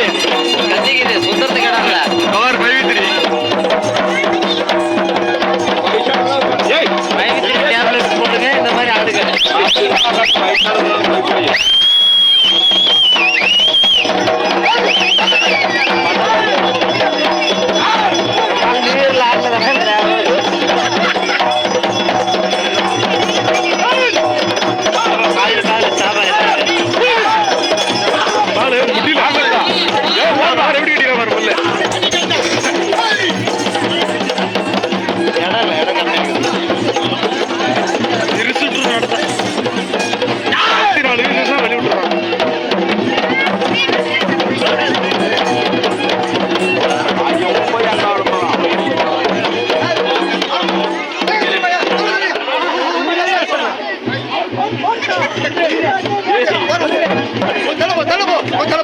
ಎಲ್ಲಿ ಗದ್ದಿಗಿದೆ ಸುಂದರ್ದ ಗಿಡ ಅಲ್ಲ ಕವರ್ ಬೈವಿದ್ರಿ ஏய் பயங்கர டேப்லெட் போடுங்க இந்த மாதிரி ஆடுங்க ¡Cuéntalo, cuéntalo, cuéntalo!